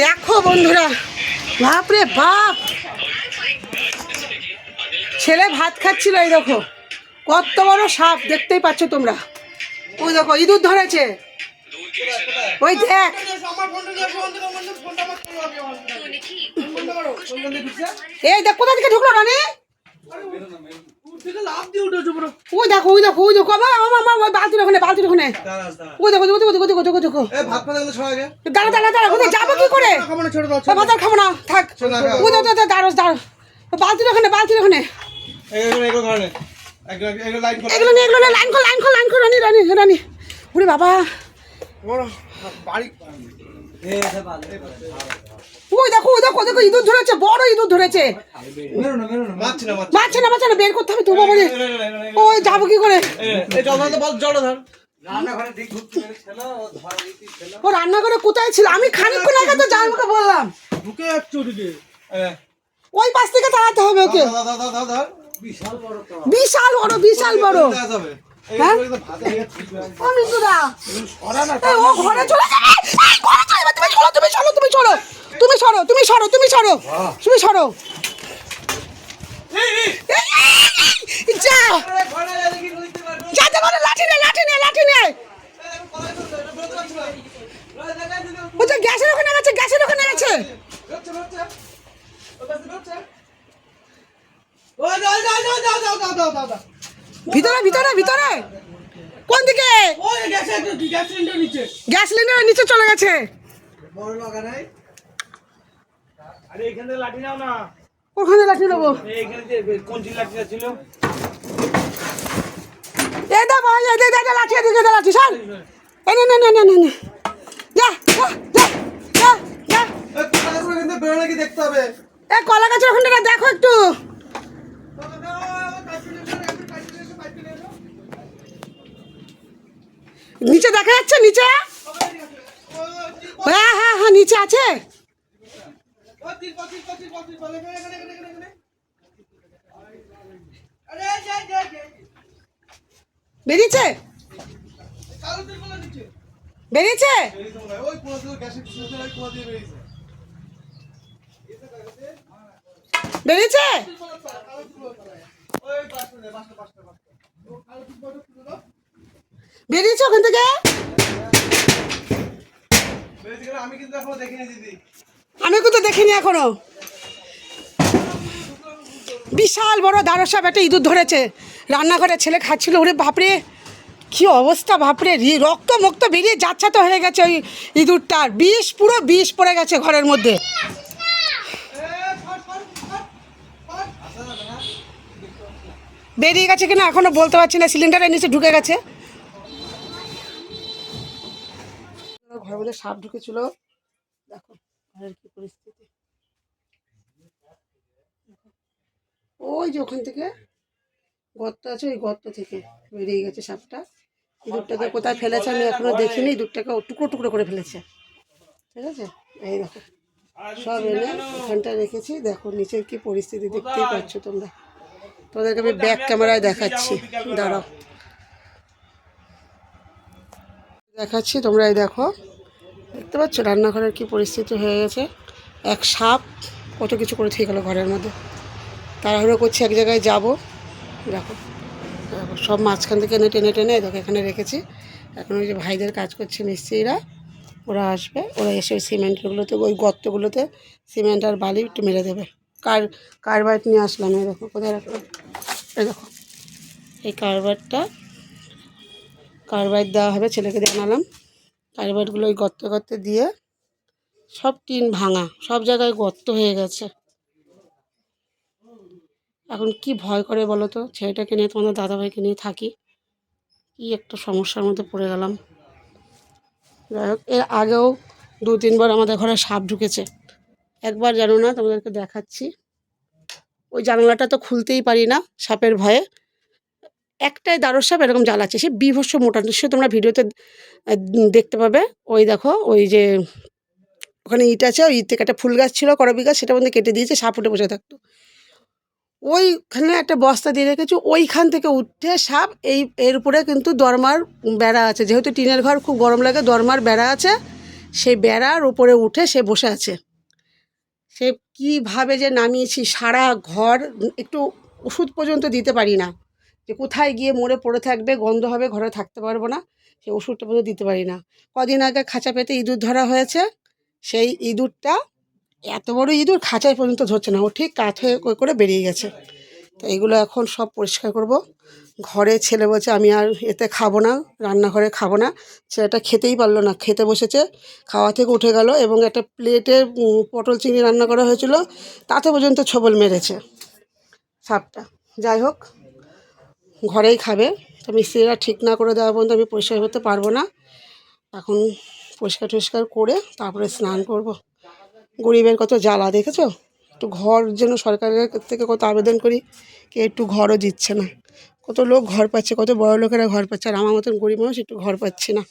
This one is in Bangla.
দেখো বন্ধুরা, বাপরে বাপ। ছেলে ভাত খাচ্ছিল এই দেখো, কত বড় সাপ, দেখতেই পাচ্ছ তোমরা। ওই দেখো, ইঁদুর ধরেছে। ওই দেখ। এই দেখ, কোথা থেকে ঢুকলো রানী? ওই দেখো ওই দেখো ওই দেখো আমার আমার আমার বালতির ওখানে বালতির ওখানে। ওই দেখো দেখো দেখো দেখো দেখো। দাঁড়া দাঁড়া দাঁড়া কোথায়? যাব কি করে? খাব না ছোট দাও ওই ভাত আর খাব না থাক। ওই দেখো দাঁড়ো দাঁড়ো বালতির ওখানে বালতির ওখানে। এগুলো নিয়ে এগুলো লাইন কর লাইন কর লাইন কর রানি রানি রানি। ওরে বাবা। ওই দেখো ওই দেখো দেখো ইঁদুর ধরেছে বড় ইঁদুর ধরেছে না মারছি না মারছে না বের করতে হবে তো বাবা রে ওই যাব কি করে এই ধর তো বল জল ধর ও রান্না কোথায় ছিল আমি খানিকক্ষণ আগে তো বললাম ওই পাশ থেকে চালাতে হবে ওকে বিশাল বড় বিশাল বড় যাবে এই হ্যাঁ? ও ও ঘরে চলে যাবে। ঘরে চলে যাবে। তুমি চলো তুমি চলো তুমি চলো। তুমি সরো তুমি সরো তুমি সরো। তুমি সরো। যা। যাতে বলে লাঠি নে লাঠি নে লাঠি নে। ও গ্যাসের ওখানে গেছে গ্যাসের ওখানে গেছে ভিতরে ভিতরে ভিতরে। কোন দিকে? গ্যাস সিলিন্ডারের নিচে চলে গেছে। ওখানে লাঠি নেব। লাঠি লাঠি নে নে নে নে নে দেখতে হবে এই কলা দেখো একটু। নিচে দেখা যাচ্ছে নিচে? হ্যাঁ হ্যাঁ হ্যাঁ নিচে আছে। বেরিয়েছে? বেরিয়েছে? বেরিয়েছে? বেরিয়েছে ওখান থেকে? আমি কিন্তু দেখিনি এখনও। বিশাল বড় দারসাপ একটা ইঁদুর ধরেছে। রান্নাঘরে ছেলে খাচ্ছিল ওরে বাপরে কি অবস্থা বাপরে রি- রক্ত মুক্ত বেরিয়ে যাচ্ছা তো হয়ে গেছে ওই ইঁদুরটার। বিষ পুরো বিষ পড়ে গেছে ঘরের মধ্যে। বেরিয়ে গেছে কিনা এখনও বলতে পারছি না সিলিন্ডারের নিচে ঢুকে গেছে। ঘরের মধ্যে সাপ ঢুকেছিল। দেখো কি পরিস্থিতি। ওই যে ওখান থেকে গর্ত আছে, ওই গর্ত থেকে বেরিয়ে গেছে সাপটা। ইঁদুরটাকে কোথায় ফেলেছে আমি এখনও দেখিনি ইঁদুরটাকে ও টুকরো টুকরো করে ফেলেছে। ঠিক আছে? এই দেখো, সব এনে ওখানটা রেখেছি। দেখো, নিচের কি পরিস্থিতি দেখতেই পাচ্ছ তোমরা। তোমাদেরকে আমি ব্যাক ক্যামেরায় দেখাচ্ছি। দাঁড়াও। দেখাচ্ছি, তোমরা এই দেখো। দেখতে পাচ্ছ রান্নাঘরের কি পরিস্থিতি হয়ে গেছে? এক সাপ কত কিছু করে থেকে গেলো ঘরের মধ্যে। তাড়াহুড়ো করছি, এক জায়গায় যাব। দেখো দেখো, সব মাঝখান থেকে এনে টেনে টেনে, দেখো, এখানে রেখেছি। এখন ওই যে ভাইদের কাজ করছে মিস্ত্রিরা। ওরা আসবে, ওরা এসে ওই সিমেন্টগুলোতে, ওই গর্তগুলোতে সিমেন্ট আর বালি একটু মেরে দেবে। কার কারবাইট নিয়ে আসলাম, এই দেখো, কোথায় রাখলাম? এই দেখো, এই কারবারটা, কারবার দেওয়া হবে, ছেলেকে জানালাম। কার্বাইটগুলো ওই গর্তে গর্তে দিয়ে সব টিন ভাঙা, সব জায়গায় গর্ত হয়ে গেছে। এখন কি ভয় করে বলো তো? ছেলেটাকে নিয়ে, তোমাদের দাদাভাইকে নিয়ে থাকি। কি একটা সমস্যার মধ্যে পড়ে গেলাম। যাই হোক, এর আগেও দু তিনবার আমাদের ঘরে সাপ ঢুকেছে। একবার জানো না, তোমাদেরকে দেখাচ্ছি। ওই জানলাটা তো খুলতেই পারি না সাপের ভয়ে। একটাই দারুর সাপ এরকম জাল আছে সে বিভৎস মোটা। সে তোমরা ভিডিওতে দেখতে পাবে। ওই দেখো, ওই যে ওখানে ইট আছে, ওই ইট থেকে একটা ফুল গাছ ছিল, করবি গাছ সেটা মধ্যে কেটে দিয়েছে, সাপ উঠে বসে থাকতো। ওইখানে একটা বস্তা দিয়ে রেখেছি, ওইখান থেকে উঠে সাপ এই, এর উপরে কিন্তু দরমার বেড়া আছে। যেহেতু টিনের ঘর খুব গরম লাগে, দরমার বেড়া আছে, সেই বেড়ার উপরে উঠে সে বসে আছে। সে কীভাবে যে নামিয়েছি, সারা ঘর, একটু ওষুধ পর্যন্ত দিতে পারি না। যে কোথায় গিয়ে মরে পড়ে থাকবে, গন্ধ হবে, ঘরে থাকতে পারব না সেই ওষুধটা পর্যন্ত দিতে পারি না। কদিন আগে খাঁচা পেতে ইঁদুর ধরা হয়েছে, সেই ইঁদুরটা, এত বড় ইঁদুর খাঁচায় পর্যন্ত ধরছে না, ও ঠিক কাঠ হয়ে করে বেরিয়ে গেছে। তো এগুলো এখন সব পরিষ্কার করব। ঘরে ছেলে বলছে, আমি আর এতে খাব না, রান্নাঘরে খাব না। ছেলেটা খেতেই পারল না, খেতে বসেছে, খাওয়া থেকে উঠে গেল এবং একটা প্লেটে পটল চিংড়ি রান্না করা হয়েছিল, তাতে পর্যন্ত ছবল মেরেছে সাপটা। যাই হোক, ঘরেই খাবে। তো মিস্ত্রিরা ঠিক না করে দেওয়া পর্যন্ত আমি পরিষ্কার করতে পারব না। এখন পরিষ্কার টরিষ্কার করে তারপরে স্নান করব। গরিবের কত জ্বালা, দেখেছ? একটু ঘর যেন সরকারের থেকে কত আবেদন করি, কে একটু ঘরও দিচ্ছে না। কত লোক ঘর পাচ্ছে, কত বড় লোকেরা ঘর পাচ্ছে, আর আমার মতন গরিব মানুষ একটু ঘর পাচ্ছে না।